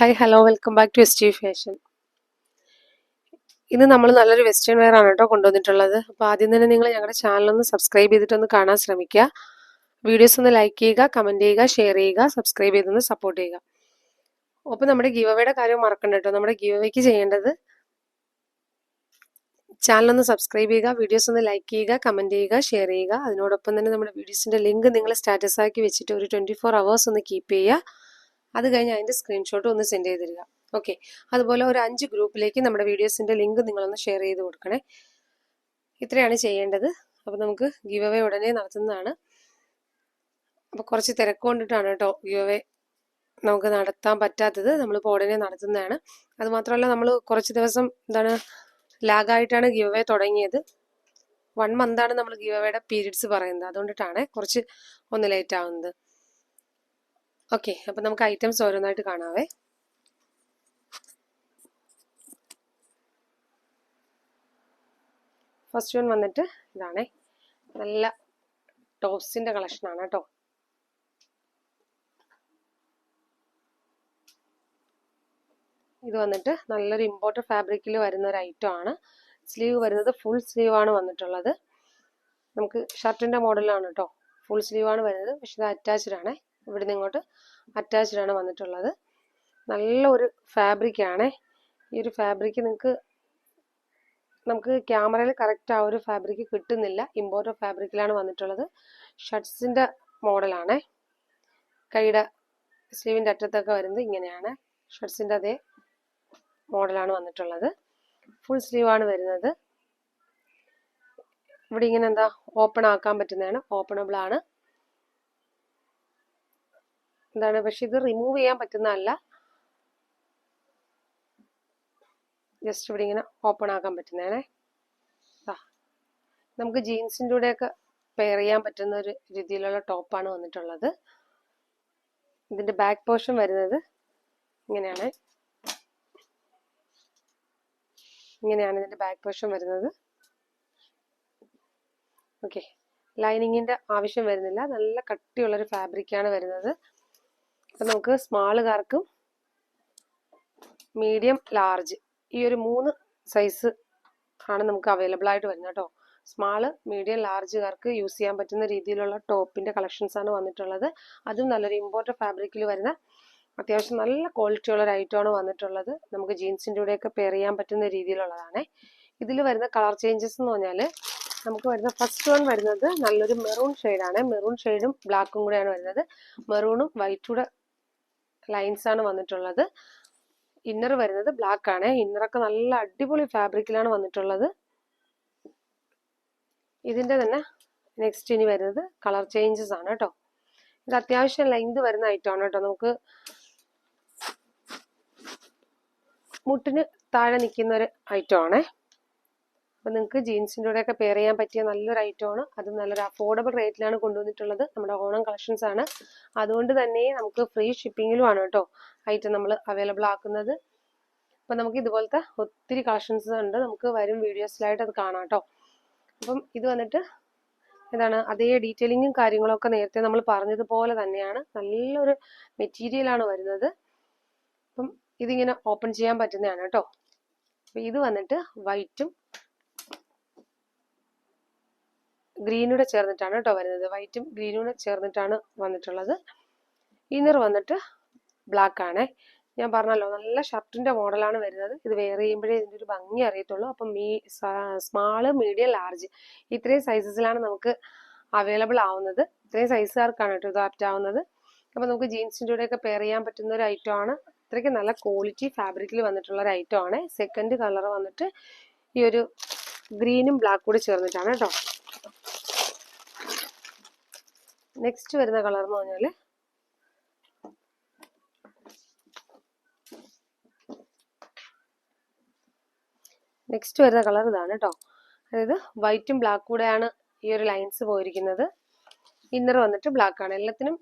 Hi hello welcome back to S T fashion ഇന്ന് നമ്മൾ നല്ലൊരു വെസ്റ്റേൺ വെയർ ആണ് കേട്ടോ കൊണ്ടുവന്നിട്ടുള്ളത്. അപ്പോൾ ആദ്യം തന്നെ നിങ്ങൾ ഞങ്ങളുടെ ചാനലൊന്ന് സബ്സ്ക്രൈബ് ചെയ്തിട്ടൊന്ന് കാണാൻ ശ്രമിക്കുക. വീഡിയോസ് ഒന്ന് ലൈക്ക് ചെയ്യുക കമന്റ് ചെയ്യുക ഷെയർ ചെയ്യുക സബ്സ്ക്രൈബ് ചെയ്തൊന്ന് സപ്പോർട്ട് ചെയ്യുക. അപ്പോൾ നമ്മുടെ ഗീവ് അവയുടെ കാര്യം മറക്കണ്ട കേട്ടോ. നമ്മുടെ ഗീവ് അവയ്ക്ക് ചെയ്യേണ്ടത് ചാനലൊന്ന് സബ്സ്ക്രൈബ് ചെയ്യുക വീഡിയോസ് ഒന്ന് ലൈക്ക് ചെയ്യുക കമന്റ് ചെയ്യുക ഷെയർ ചെയ്യുക. അതിനോടൊപ്പം തന്നെ നമ്മുടെ വീഡിയോസിന്റെ ലിങ്ക് നിങ്ങൾ സ്റ്റാറ്റസ് ആക്കി വെച്ചിട്ട് ഒരു ട്വന്റി ഫോർ ഒന്ന് കീപ്പ് ചെയ്യുക. അത് കഴിഞ്ഞ് അതിന്റെ സ്ക്രീൻഷോട്ട് ഒന്ന് സെൻഡ് ചെയ്ത് തരിക ഓക്കെ അതുപോലെ ഒരു അഞ്ച് ഗ്രൂപ്പിലേക്ക് നമ്മുടെ വീഡിയോസിന്റെ ലിങ്ക് നിങ്ങളൊന്ന് ഷെയർ ചെയ്ത് കൊടുക്കണേ. ഇത്രയാണ് ചെയ്യേണ്ടത്. അപ്പോൾ നമുക്ക് ഗീവ് അവേ ഉടനെ നടത്തുന്നതാണ്. അപ്പോൾ കുറച്ച് തിരക്ക് കൊണ്ടിട്ടാണ് കേട്ടോ ഗീവ് അവേ നമുക്ക് നടത്താൻ പറ്റാത്തത്. നമ്മളിപ്പോൾ ഉടനെ നടത്തുന്നതാണ്. അതുമാത്രമല്ല നമ്മൾ കുറച്ച് ദിവസം എന്താണ് ലാഗായിട്ടാണ് ഗീവ് അവേ തുടങ്ങിയത്. വൺ മന്താണ് നമ്മൾ ഗീവ് അവയുടെ പീരീഡ്സ് പറയുന്നത്. അതുകൊണ്ടിട്ടാണ് കുറച്ച് ഒന്ന് ലേറ്റ് ആവുന്നത്. ഓക്കെ അപ്പം നമുക്ക് ഐറ്റംസ് ഓരോന്നായിട്ട് കാണാവേ. ഫസ്റ്റ് വൺ വന്നിട്ട് ഇതാണേ. നല്ല ടോപ്സിന്റെ കളക്ഷനാണ് കേട്ടോ. ഇത് വന്നിട്ട് നല്ലൊരു ഇമ്പോർട്ടഡ് ഫാബ്രിക്കിൽ വരുന്ന ഒരു ഐറ്റം ആണ്. സ്ലീവ് വരുന്നത് ഫുൾ സ്ലീവ് ആണ് വന്നിട്ടുള്ളത്. നമുക്ക് ഷർട്ടിന്റെ മോഡലാണ് കേട്ടോ. ഫുൾ സ്ലീവ് ആണ് വരുന്നത്. പക്ഷെ ഇത് അറ്റാച്ച്ഡ് ആണ്. ഇവിടെ നിന്ന് ഇങ്ങോട്ട് അറ്റാച്ച്ഡ് ആണ് വന്നിട്ടുള്ളത്. നല്ല ഒരു ഫാബ്രിക് ആണ്. ഈ ഒരു ഫാബ്രിക് നിങ്ങൾക്ക് നമുക്ക് ക്യാമറയിൽ കറക്റ്റ് ആ ഒരു ഫാബ്രിക് കിട്ടുന്നില്ല. ഇമ്പോർട്ടഡ് ഫാബ്രിക്കിലാണ് വന്നിട്ടുള്ളത്. ഷർട്ട്സിന്റെ മോഡലാണ് കൈയുടെ സ്ലീവിന്റെ അറ്റത്തൊക്കെ വരുന്നത് ഇങ്ങനെയാണ്. ഷർട്ട്സിന്റെ അതേ മോഡലാണ് വന്നിട്ടുള്ളത്. ഫുൾ സ്ലീവാണ് വരുന്നത്. ഇവിടെ ഇങ്ങനെ എന്താ ഓപ്പൺ ആക്കാൻ പറ്റുന്നതാണ്. ഓപ്പണബിൾ ആണ്. എന്താണ് പക്ഷെ ഇത് റിമൂവ് ചെയ്യാൻ പറ്റുന്നതല്ല. ജസ്റ്റ് ഇവിടെ ഇങ്ങനെ ഓപ്പൺ ആക്കാൻ പറ്റുന്നതാണേ. നമുക്ക് ജീൻസിന്റെ കൂടെയൊക്കെ പെയർ ചെയ്യാൻ പറ്റുന്ന ഒരു രീതിയിലുള്ള ടോപ്പാണ് വന്നിട്ടുള്ളത്. ഇതിന്റെ ബാക്ക് പോർഷൻ വരുന്നത് ഇങ്ങനെയാണ്. ഇങ്ങനെയാണ് ഇതിന്റെ ബാക്ക് പോർഷൻ വരുന്നത്. ഓക്കെ ലൈനിങ്ങിന്റെ ആവശ്യം വരുന്നില്ല. നല്ല കട്ടിയുള്ളൊരു ഫാബ്രിക്കാണ് വരുന്നത്. അപ്പം നമുക്ക് സ്മാളുകാർക്കും മീഡിയം ലാർജ് ഈ ഒരു മൂന്ന് സൈസ് ആണ് നമുക്ക് അവൈലബിൾ ആയിട്ട് വരുന്നത് കേട്ടോ. സ്മാൾ മീഡിയം ലാർജുകാർക്ക് യൂസ് ചെയ്യാൻ പറ്റുന്ന രീതിയിലുള്ള ടോപ്പിന്റെ കളക്ഷൻസ് ആണ് വന്നിട്ടുള്ളത്. അതും നല്ലൊരു ഇമ്പോർട്ടഡ് ഫാബ്രിക്കിൽ വരുന്ന അത്യാവശ്യം നല്ല ക്വാളിറ്റി ഉള്ള ഒരു വന്നിട്ടുള്ളത്. നമുക്ക് ജീൻസിന്റെ കൂടെയൊക്കെ പെയർ ചെയ്യാൻ പറ്റുന്ന രീതിയിലുള്ളതാണ്. ഇതിൽ വരുന്ന കളർ ചേഞ്ചസ് എന്ന് പറഞ്ഞാൽ നമുക്ക് വരുന്ന ഫസ്റ്റ് വൺ വരുന്നത് നല്ലൊരു മെറൂൺ ഷെയ്ഡാണ് മെറൂൺ ഷെയ്ഡും ബ്ലാക്കും കൂടെയാണ് വരുന്നത്. മെറൂണും വൈറ്റൂടെ ലൈൻസ് ആണ് വന്നിട്ടുള്ളത്. ഇന്നർ വരുന്നത് ബ്ലാക്ക് ആണ്. ഇന്നറൊക്കെ നല്ല അടിപൊളി ഫാബ്രിക്കിലാണ് വന്നിട്ടുള്ളത്. ഇതിന്റെ തന്നെ നെക്സ്റ്റ് ഇനി വരുന്നത് കളർ ചേഞ്ചസ് ആണ് കേട്ടോ ഇത് അത്യാവശ്യം ലെങ്ത് വരുന്ന ഐറ്റം ആണ് കേട്ടോ നമുക്ക് മുട്ടിന് താഴെ നിൽക്കുന്ന ഒരു ഐറ്റം ആണേ. അപ്പം നിങ്ങൾക്ക് ജീൻസിന്റെ കൂടെയൊക്കെ പെയർ ചെയ്യാൻ പറ്റിയ നല്ലൊരു ഐറ്റമാണ് അത് നല്ലൊരു അഫോർഡബിൾ റേറ്റിലാണ് കൊണ്ടുവന്നിട്ടുള്ളത്. നമ്മുടെ ഓണം കളക്ഷൻസ് ആണ്. അതുകൊണ്ട് തന്നെ നമുക്ക് ഫ്രീ ഷിപ്പിങ്ങിലുമാണ് കേട്ടോ ഐറ്റം നമ്മൾ അവൈലബിൾ ആക്കുന്നത്. അപ്പം നമുക്ക് ഇതുപോലത്തെ ഒത്തിരി കളക്ഷൻസ് ഉണ്ട്. നമുക്ക് വരും വീഡിയോസിലായിട്ട് അത് കാണാം കേട്ടോ. അപ്പം ഇത് വന്നിട്ട് എന്താണ് അതേ ഡീറ്റെയിലിങ്ങും കാര്യങ്ങളൊക്കെ നേരത്തെ നമ്മൾ പറഞ്ഞതുപോലെ തന്നെയാണ്. നല്ലൊരു മെറ്റീരിയലാണ് വരുന്നത്. അപ്പം ഇതിങ്ങനെ ഓപ്പൺ ചെയ്യാൻ പറ്റുന്നതാണ് കേട്ടോ. അപ്പം ഇത് വന്നിട്ട് വൈറ്റും ഗ്രീനൂടെ ചേർന്നിട്ടാണ് കേട്ടോ വരുന്നത്. വൈറ്റും ഗ്രീനൂടെ ചേർന്നിട്ടാണ് വന്നിട്ടുള്ളത്. ഇന്നർ വന്നിട്ട് ബ്ലാക്ക് ആണേ. ഞാൻ പറഞ്ഞല്ലോ നല്ല ഷർട്ടിന്റെ മോഡലാണ് വരുന്നത്. ഇത് വെയർ ചെയ്യുമ്പോഴേ ഇതിന്റെ ഒരു ഭംഗി അറിയത്തുള്ളൂ. അപ്പം മീ സ്മാൾ മീഡിയം ലാർജ് ഇത്രയും സൈസസിലാണ് നമുക്ക് അവൈലബിൾ ആവുന്നത്. ഇത്രയും സൈസുകാർക്കാണ് കേട്ടോ ഇത് ആപ്റ്റ് ആവുന്നത്. അപ്പം നമുക്ക് ജീൻസിന്റെ കൂടെയൊക്കെ പെയർ ചെയ്യാൻ പറ്റുന്ന ഒരു ഐറ്റം ആണ്. അത്രയ്ക്ക് നല്ല ക്വാളിറ്റി ഫാബ്രിക്കിൽ വന്നിട്ടുള്ള ഒരു ഐറ്റം ആണ്. സെക്കൻഡ് കളർ വന്നിട്ട് ഈ ഒരു ഗ്രീനും ബ്ലാക്കും കൂടി ചേർന്നിട്ടാണ് കേട്ടോ. നെക്സ്റ്റ് വരുന്ന കളർ എന്ന് പറഞ്ഞാൽ നെക്സ്റ്റ് വരുന്ന കളർ ഇതാണ് കേട്ടോ അതായത് വൈറ്റും ബ്ലാക്ക് കൂടെയാണ് ഈ ഒരു ലൈൻസ് പോയിരിക്കുന്നത്. ഇന്നർ വന്നിട്ട് ബ്ലാക്ക് ആണ്. എല്ലാത്തിനും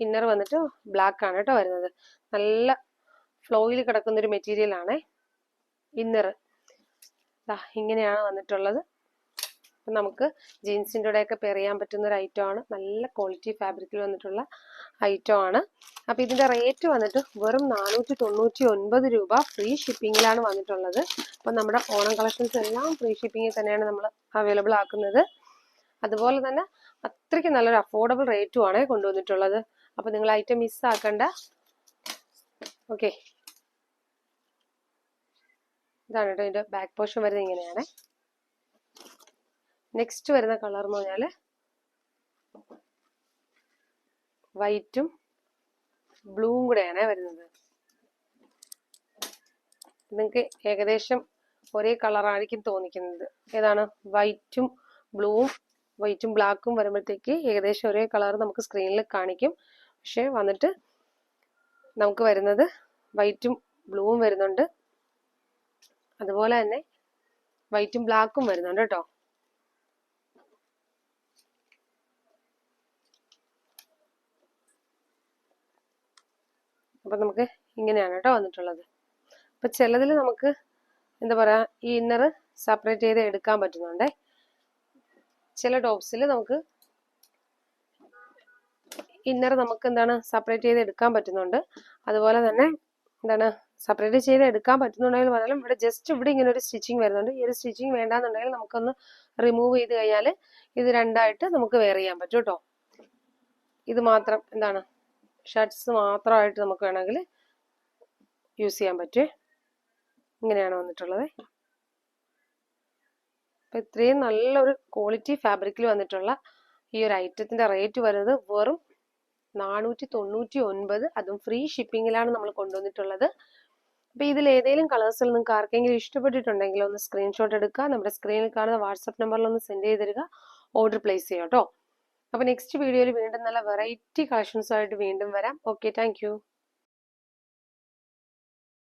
ഇന്നർ വന്നിട്ട് ബ്ലാക്ക് ആണ് കേട്ടോ വരുന്നത്. നല്ല ഫ്ലോയിൽ കിടക്കുന്ന ഒരു മെറ്റീരിയൽ ആണേ. ഇന്നർ ഇങ്ങനെയാണ് വന്നിട്ടുള്ളത്. നമുക്ക് ജീൻസിന്റെ കൂടെയൊക്കെ പെയർ ചെയ്യാൻ പറ്റുന്ന ഒരു ഐറ്റം ആണ്. നല്ല ക്വാളിറ്റി ഫാബ്രിക്കിൽ വന്നിട്ടുള്ള ഐറ്റം ആണ്. അപ്പോൾ ഇതിന്റെ റേറ്റ് വന്നിട്ട് വെറും നാനൂറ്റി തൊണ്ണൂറ്റി ഒൻപത് രൂപ ഫ്രീ ഷിപ്പിങ്ങിലാണ് വന്നിട്ടുള്ളത്. അപ്പം നമ്മുടെ ഓണം കളക്ഷൻസ് എല്ലാം ഫ്രീ ഷിപ്പിങ്ങിൽ തന്നെയാണ് നമ്മൾ അവൈലബിൾ ആക്കുന്നത്. അതുപോലെ തന്നെ അത്രയ്ക്ക് നല്ലൊരു അഫോർഡബിൾ റേറ്റും ആണ് കൊണ്ടുവന്നിട്ടുള്ളത്. അപ്പോൾ നിങ്ങൾ ഐറ്റം മിസ് ആക്കണ്ട. ഓക്കെ ഇതാണ് കേട്ടോ ഇതിന്റെ ബാക്ക് പോർഷൻ വരുന്നത് ഇങ്ങനെയാണ്. നെക്സ്റ്റ് വരുന്ന കളർ എന്ന് പറഞ്ഞാൽ വൈറ്റും ബ്ലൂവും കൂടെയാണ് വരുന്നത്. നിങ്ങൾക്ക് ഏകദേശം ഒരേ കളറായിരിക്കും തോന്നിക്കുന്നത്. ഏതാണ്? വൈറ്റും ബ്ലൂവും വൈറ്റും ബ്ലാക്കും വരുമ്പോഴത്തേക്ക് ഏകദേശം ഒരേ കളർ നമുക്ക് സ്ക്രീനിൽ കാണിക്കും. പക്ഷെ വന്നിട്ട് നമുക്ക് വരുന്നത് വൈറ്റും ബ്ലൂവും വരുന്നുണ്ട്. അതുപോലെ തന്നെ വൈറ്റും ബ്ലാക്കും വരുന്നുണ്ട് കേട്ടോ. അപ്പം നമുക്ക് ഇങ്ങനെയാണ് കേട്ടോ വന്നിട്ടുള്ളത്. അപ്പം ചിലതിൽ നമുക്ക് എന്താ പറയുക ഈ ഇന്നർ സെപ്പറേറ്റ് ചെയ്ത് എടുക്കാൻ പറ്റുന്നുണ്ടേ. ചില ടോപ്സിൽ നമുക്ക് ഇന്നർ നമുക്ക് എന്താണ് സെപ്പറേറ്റ് ചെയ്ത് എടുക്കാൻ പറ്റുന്നുണ്ട്. അതുപോലെ തന്നെ എന്താണ് സെപ്പറേറ്റ് ചെയ്ത് എടുക്കാൻ പറ്റുന്നുണ്ടെങ്കിൽ പറഞ്ഞാലും ഇവിടെ ജസ്റ്റ് ഇവിടെ ഇങ്ങനെ ഒരു സ്റ്റിച്ചിങ് വരുന്നുണ്ട്. ഈ ഒരു സ്റ്റിച്ചിങ് വേണ്ടാന്നുണ്ടെങ്കിൽ നമുക്കൊന്ന് റിമൂവ് ചെയ്ത് കഴിഞ്ഞാൽ ഇത് രണ്ടായിട്ട് നമുക്ക് വെയർ ചെയ്യാൻ പറ്റും കേട്ടോ. ഇത് മാത്രം എന്താണ് ഷർട്ട്സ് മാത്രമായിട്ട് നമുക്ക് വേണമെങ്കിൽ യൂസ് ചെയ്യാൻ പറ്റുമേ ഇങ്ങനെയാണ് വന്നിട്ടുള്ളത്. അപ്പം ഇത്രയും നല്ലൊരു ക്വാളിറ്റി ഫാബ്രിക്കിൽ വന്നിട്ടുള്ള ഈ ഒരു ഐറ്റത്തിന്റെ റേറ്റ് വരുന്നത് വെറും നാനൂറ്റി തൊണ്ണൂറ്റി ഒൻപത് അതും ഫ്രീ ഷിപ്പിങ്ങിലാണ് നമ്മൾ കൊണ്ടുവന്നിട്ടുള്ളത്. അപ്പോൾ ഇതിൽ ഏതെങ്കിലും കളേഴ്സിൽ നിങ്ങൾക്ക് ആർക്കെങ്കിലും ഇഷ്ടപ്പെട്ടിട്ടുണ്ടെങ്കിൽ ഒന്ന് സ്ക്രീൻഷോട്ട് എടുക്കുക. നമ്മുടെ സ്ക്രീനിൽ കാണുന്ന വാട്സപ്പ് നമ്പറിൽ ഒന്ന് സെൻഡ് ചെയ്ത് തരിക. ഓർഡർ പ്ലേസ് ചെയ്യാം കേട്ടോ. അപ്പോൾ നെക്സ്റ്റ് വീഡിയോയിൽ വീണ്ടും നല്ല വെറൈറ്റി കളക്ഷൻസുമായിട്ട് വീണ്ടും വരാം. Okay thank